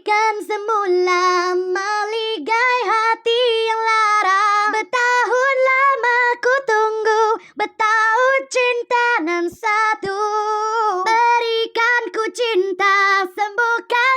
Bagaikan semula meligai hati yang lara. Bertahun lama ku tunggu Bertahun cinta nan satu. Berikan ku cinta Sembuhkanlah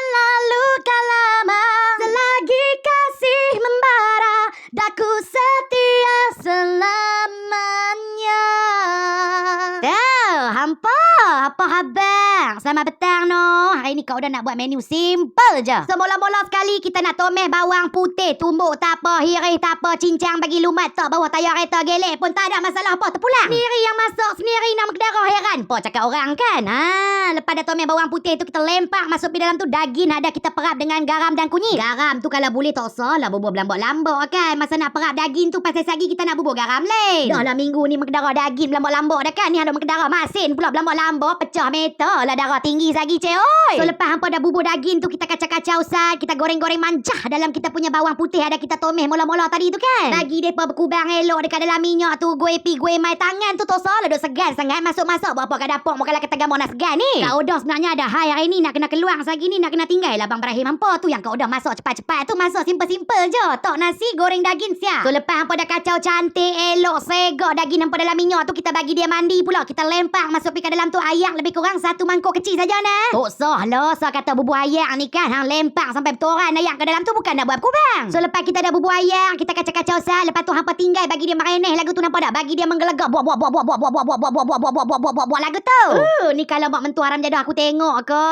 petang no. Hari ni kau dah nak buat menu simple je. So mula-mula sekali kita nak tomeh bawang putih Tumbuk tak apa, hirih tak apa Cincang bagi lumat tak Bawah tayar kereta gelek pun tak ada masalah apa Terpulang. Sendiri yang masak, sendiri nak berkedara heran. Po cakap orang kan ha, Lepas dah tomeh bawang putih tu kita lempak Masuk di dalam tu daging ada kita perap dengan garam dan kunyit. Garam tu kalau boleh tak usah lah Bubur lambok-lambok kan? Masa nak perap daging tu pasal sagi kita nak bubur garam lain. Dah lah minggu ni berkedara daging lambok-lambok dah kan? Ni ada berkedara masin pula lambok-lambok Pecah meter lah darah tinggi sagi cik oi! So lepas hampa dah bubur daging tu kita kacau-kacau sat Kita goreng-goreng mancah dalam kita punya bawang putih Ada kita tomeh mula-mula tadi tu kan? Bagi mereka berkubang elok dekat dalam minyak tu Gue pi gue mai tangan tu tosol lah Duk segan sangat masuk-masuk. Berapa kat dapur Mau kalau kata gamau nak segan ni Kak Odong sebenarnya ada hai hari ni Nak kena keluar sagi ni Nak kena tinggal lah Bang Ibrahim hampa tu Yang Kak Odong masuk cepat-cepat tu Masuk simple-simple je Tok nasi goreng daging siap So lepas hampa dah kacau cantik elok Segak daging hampa dalam minyak tu Kita bagi dia mandi pula Kita lempak masuk pi ke dalam tu Ayak lebih kurang satu mangkuk kecil saja nah Tak sah lah Sah kata bubur ayak ni kan Hang lempak sampai bertoran ayak ke dalam tu Bukan nak buat kubang So lepas kita dah bubur ayak Kita kacau-kacau sah Lepas tu hampa tinggal Bagi dia marineh lagu tu nampak tak Bagi dia menggelegak Buat buat buat buat buat buat buat buat buat buat buat buat buat buat buat buat buat lagu tu Uh, ni kalau mak mentua haram jadah aku tengok ke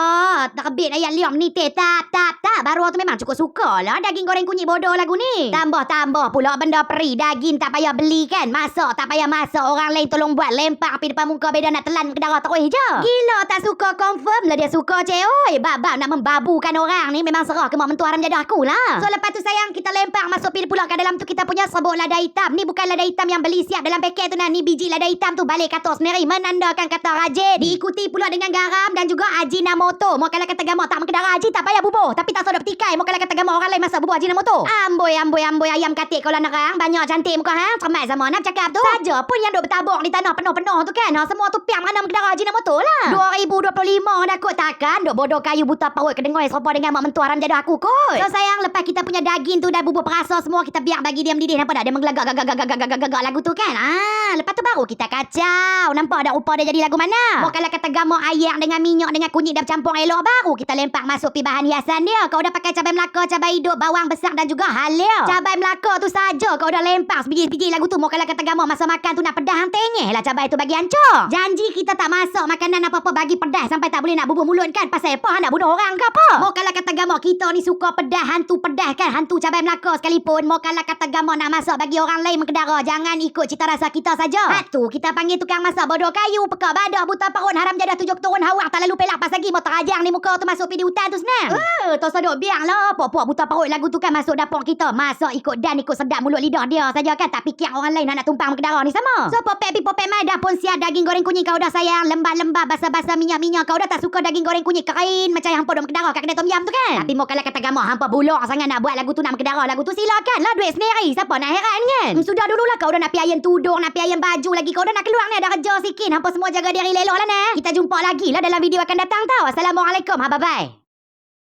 Terbit ayat liam ni teh tap tap Baru tu memang cukup suka lah Daging goreng kunyit bodoh lagu ni. Tambah-tambah pula benda peri Daging tak payah beli kan. Masak tak payah masak. Orang lain tolong buat. Lempak api depan muka Beda nak telan ke darah terus je. Gila tak suka confirm lah dia suka cik. Oi bab-bab nak membabukan orang ni Memang serah ke mak mentua haram jadah aku lah. So lepas tu sayang kita lempak Masuk pil pula ke dalam tu. Kita punya serbuk lada hitam. Ni bukan lada hitam yang beli siap dalam paket tu nah. Ni biji lada hitam tu balik kata sendiri. Menandakan kata rajin. Diikuti pula dengan garam Dan juga ajinomoto Mau kalau kata gamau tak menkedara haji Tak payah bubur Tapi tak sudah petikai Mau kalau kata gamau orang lain masak bubur ajinomoto Amboi amboi amboi Ayam katik kalau nerang Banyak cantik muka ha? Cermat sama nak cakap tu. Saja pun yang duk bertabur di tanah penuh-penuh tu kan ha, Semua tu piang mana menkedara ajinomoto lah. 2025 dah kot takkan Duk bodoh kayu buta parut kedengar Serupa dengan mak mentua haram jaduh aku kot. So sayang lepas kita punya daging tu Dah bubur perasa semua Kita biar bagi dia mendidih Nampak tak? Dia menggelagak gagak gagak gagak gagak gagak lagu tu kan? Ah, Lepas tu baru kita kacau. Nampak tak rupa dia jadi lagu mana? Mau kalau kata gamuk ayak dengan minyak dengan kunyit dah bercampur elok Baru kita lempak masuk pi bahan hiasan dia. Kau dah pakai cabai melaka, cabai hidup, bawang besar dan juga halia Cabai melaka tu saja Kau dah lempak sebiji-biji lagu tu Mau kalau kata gamuk masa makan tu nak pedah hang lah cabai tu bagi hancur. Janji kita tak masak makanan apa-apa bagi pedas Sampai tak boleh nak bubur mulut kan? Pasal apa nak bunuh orang ke apa? Mau kalau kata gamuk kita ni suka pedah Hantu pedah kan? Hantu cabai melaka sekalipun. Mau kalau kata gamuk nak masak bagi orang lain mengkedara Jangan ikut cita rasa kita saja. Hatu kita panggil tukang masak bodoh kayu Pekak badak buta perut Haram jadah tujuh turun hawa Tak lalu pelak. Pas lagi Mau terajang ni muka tu masuk pergi di hutan tu senang tak sedok biar lah. Pok-pok buta perut lagu tu kan masuk dapur kita. Masak ikut dan ikut sedap mulut lidah dia saja kan. Tak fikir orang lain nak, tumpang mengkedara ni sama. So popek pi popek mai dah pun siap daging goreng kunyit kau dah sayang. Lembab-lembab basah-basah minyak-minyak Kau dah. Tak suka daging goreng kunyit kering Macam hampa duk mengkedara kat kedai tom yam tu kan. Tapi mau kalau kata gamuk hampa buluk sangat nak buat lagu tu nak mengkedara Lagu tu silakan lah duit sendiri. Siapa nak heran kan? Hmm, Sudah dululah kau dah nak pi ayam tudung Nak pi ayam baju lagi. Kau dah nak keluar ni ada kerja sikit. Hampa semua jaga diri lah nah Kita jumpa lagi lah dalam video akan datang tau. Assalamualaikum. Ha bye bye